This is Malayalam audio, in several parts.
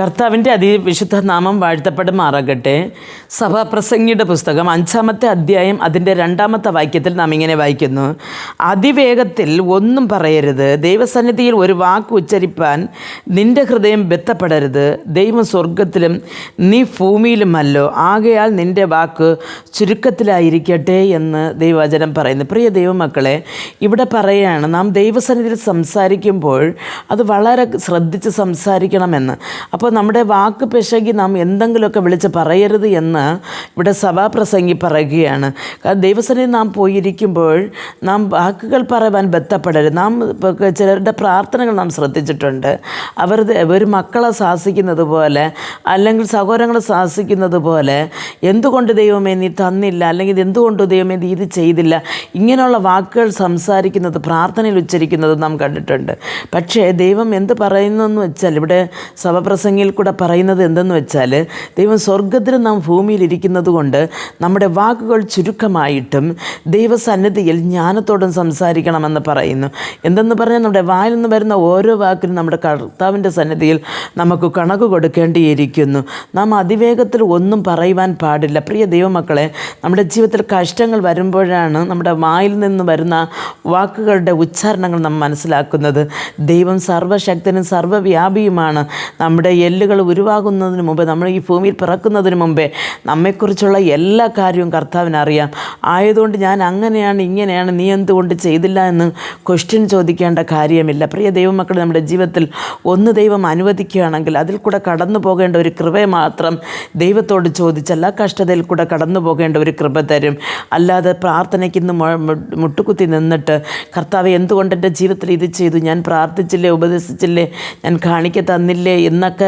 കർത്താവിന്റെ അതിവിശുദ്ധ നാമം വാഴ്ത്തപ്പെടുമാറാകട്ടെ. സഭാപ്രസംഗിയുടെ പുസ്തകം അഞ്ചാമത്തെ അധ്യായം അതിന്റെ രണ്ടാമത്തെ വാക്യത്തിൽ നാം ഇങ്ങനെ വായിക്കുന്നു. അതിവേഗത്തിൽ ഒന്നും പറയരുത്. ദൈവസന്നിധിയിൽ ഒരു വാക്ക് ഉച്ചരിപ്പാൻ നിന്റെ ഹൃദയം ബെത്തപ്പെടരുത് ദൈവം സ്വർഗത്തിലും നീ ഭൂമിയിലുമല്ലോ. ആകയാൽ നിന്റെ വാക്ക് ചുരുക്കത്തിലായിരിക്കട്ടെ എന്ന് ദൈവവചനം പറയുന്നു. പ്രിയ ദൈവമക്കളെ ഇവിടെ പറയുകയാണ് നാം ദൈവസന്നിധിയിൽ സംസാരിക്കുമ്പോൾ അത് വളരെ ശ്രദ്ധിച്ച് സംസാരിക്കണമെന്ന്. അപ്പോൾ നമ്മുടെ വാക്ക് പിശകി നാം എന്തെങ്കിലുമൊക്കെ വിളിച്ച് പറയരുത് എന്ന് ഇവിടെ സഭാപ്രസംഗി പറയുകയാണ്. ദൈവസന്നിധി നാം പോയിരിക്കുമ്പോൾ നാം വാക്കുകൾ പറയുവാൻ ബന്ധപ്പെടരുത്. നാം ചിലരുടെ പ്രാർത്ഥനകൾ നാം ശ്രദ്ധിച്ചിട്ടുണ്ട്. അവർ ഒരു മക്കളെ ശാസിക്കുന്നത് പോലെ അല്ലെങ്കിൽ സഹോദരങ്ങളെ ശാസിക്കുന്നത് പോലെ എന്തുകൊണ്ട് ദൈവമേ നീ തന്നില്ല? അല്ലെങ്കിൽ എന്തുകൊണ്ട് ദൈവമേ നീ ഇത് ചെയ്തില്ല? ഇങ്ങനെയുള്ള വാക്കുകൾ സംസാരിക്കുന്നത് പ്രാർത്ഥനയിൽ ഉച്ചരിക്കുന്നത് നാം കണ്ടിട്ടുണ്ട്. പക്ഷേ ദൈവം എന്ത് പറയുന്നു എന്ന് വെച്ചാൽ ഇവിടെ സഭപ്രസംഗിയിൽ കൂടെ പറയുന്നത് എന്തെന്ന് വെച്ചാൽ ദൈവം സ്വർഗത്തിൽ നാം ഭൂമിയിൽ ഇരിക്കുന്നത് കൊണ്ട് നമ്മുടെ വാക്കുകൾ ചുരുക്കമായിട്ടും ദൈവസന്നിധിയിൽ ജ്ഞാനത്തോടും സംസാരിക്കണമെന്ന് പറയുന്നു. എന്തെന്ന് പറഞ്ഞാൽ നമ്മുടെ വായിൽ നിന്ന് വരുന്ന ഓരോ വാക്കിനും നമ്മുടെ കർത്താവിന്റെ സന്നിധിയിൽ നമുക്ക് കണക്ക് കൊടുക്കേണ്ടിയിരിക്കുന്നു. നാം അതിവേഗത്തിൽ ഒന്നും പറയുവാൻ പാടില്ല. പ്രിയ ദൈവമക്കളെ നമ്മുടെ ജീവിതത്തിൽ കഷ്ടങ്ങൾ വരുമ്പോഴാണ് നമ്മുടെ വായിൽ നിന്ന് വരുന്ന വാക്കുകളുടെ ഉച്ചാരണങ്ങൾ നാം മനസ്സിലാക്കുന്നത്. ദൈവം സർവശക്തനും സർവവ്യാപിയുമാണ് നമ്മുടെ എല്ലുകൾ ഉരുവാകുന്നതിന് മുമ്പേ നമ്മൾ ഈ ഭൂമിയിൽ പിറക്കുന്നതിന് മുമ്പേ നമ്മെക്കുറിച്ചുള്ള എല്ലാ കാര്യവും കർത്താവിന് അറിയാം. ആയതുകൊണ്ട് ഞാൻ അങ്ങനെയാണ് ഇങ്ങനെയാണ് നീ എന്തുകൊണ്ട് ചെയ്തില്ല എന്ന് ക്വസ്റ്റ്യൻ ചോദിക്കേണ്ട കാര്യമില്ല. പ്രിയ ദൈവമക്കൾ നമ്മുടെ ജീവിതത്തിൽ ഒന്ന് ദൈവം അനുവദിക്കുകയാണെങ്കിൽ അതിൽ കൂടെ കടന്നു പോകേണ്ട ഒരു കൃപയെ മാത്രം ദൈവത്തോട് ചോദിച്ചല്ല കഷ്ടതയിൽ കൂടെ കടന്നു പോകേണ്ട ഒരു കൃപ തരും. അല്ലാതെ പ്രാർത്ഥനയ്ക്ക് ഇന്ന് മുട്ടുകുത്തി നിന്നിട്ട് കർത്താവ് എന്തുകൊണ്ട് എന്റെ ജീവിതത്തിൽ ഇത് ചെയ്തു? ഞാൻ പ്രാർത്ഥിച്ചില്ലേ ഉപദേശിച്ചില്ലേ? ഞാൻ കാണിക്ക തന്നില്ലേ? എന്നൊക്കെ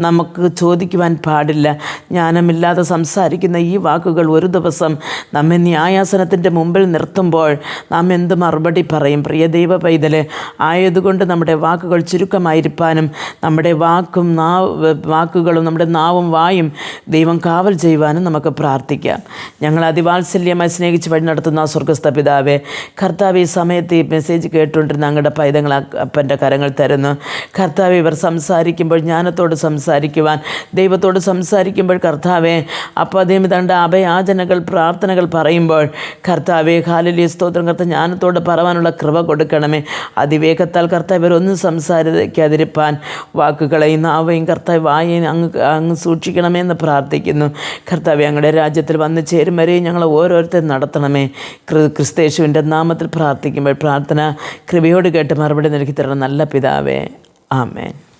നമുക്ക് ചോദിക്കുവാൻ പാടില്ല. ജ്ഞാനമില്ലാതെ സംസാരിക്കുന്ന ഈ വാക്കുകൾ ഒരു ദിവസം നമ്മെ ന്യായാസനത്തിന്റെ മുമ്പിൽ നിർത്തുമ്പോൾ നാം എന്ത് മറുപടി പറയും? പ്രിയ ദൈവ പൈതലെ ആയതുകൊണ്ട് നമ്മുടെ വാക്കുകൾ ചുരുക്കമായിരിക്കാനും നമ്മുടെ വാക്കും നാ വാക്കുകളും നമ്മുടെ നാവും വായും ദൈവം കാവൽ ചെയ്യുവാനും നമുക്ക് പ്രാർത്ഥിക്കാം. ഞങ്ങൾ അതിവാത്സല്യമായി സ്നേഹിച്ച് വഴി നടത്തുന്ന സ്വർഗസ്ഥ പിതാവെ കർത്താവ് ഈ സമയത്ത് ഈ മെസ്സേജ് കേട്ടുകൊണ്ടിരുന്ന ഞങ്ങളുടെ പൈതങ്ങൾ അപ്പന്റെ കരങ്ങൾ തരുന്നു. കർത്താവ് ഇവർ സംസാരിക്കുമ്പോൾ ജ്ഞാനത്തോട് സംസാരിക്കുവാൻ. ദൈവത്തോട് സംസാരിക്കുമ്പോൾ കർത്താവെ അപ്പോൾ അദ്ദേഹം തണ്ട അഭയാചനകൾ പ്രാർത്ഥനകൾ പറയുമ്പോൾ കർത്താവെ ഹാലലിയ സ്തോത്രം. കർത്ത ജ്ഞാനത്തോട് പറവാനുള്ള കൃപ കൊടുക്കണമേ. അതിവേഗത്താൽ കർത്താവ് ഇവരൊന്നും സംസാരിക്കാതിരിപ്പാൻ വാക്കുകളെയും നാവയും കർത്താവ് വായയും അങ്ങ് അങ്ങ് സൂക്ഷിക്കണമെന്ന് പ്രാർത്ഥിക്കുന്നു. കർത്താവ് ഞങ്ങളുടെ രാജ്യത്തിൽ വന്ന് ചേരും വരെയും ഞങ്ങൾ ഓരോരുത്തരും നടത്തണമേ. ക്രി- ക്രിസ്തേശുവിന്റെ നാമത്തിൽ പ്രാർത്ഥിക്കുമ്പോൾ പ്രാർത്ഥന കൃപയോട് കേട്ട് മറുപടി നൽകി തരണം നല്ല പിതാവേ. ആമേൻ.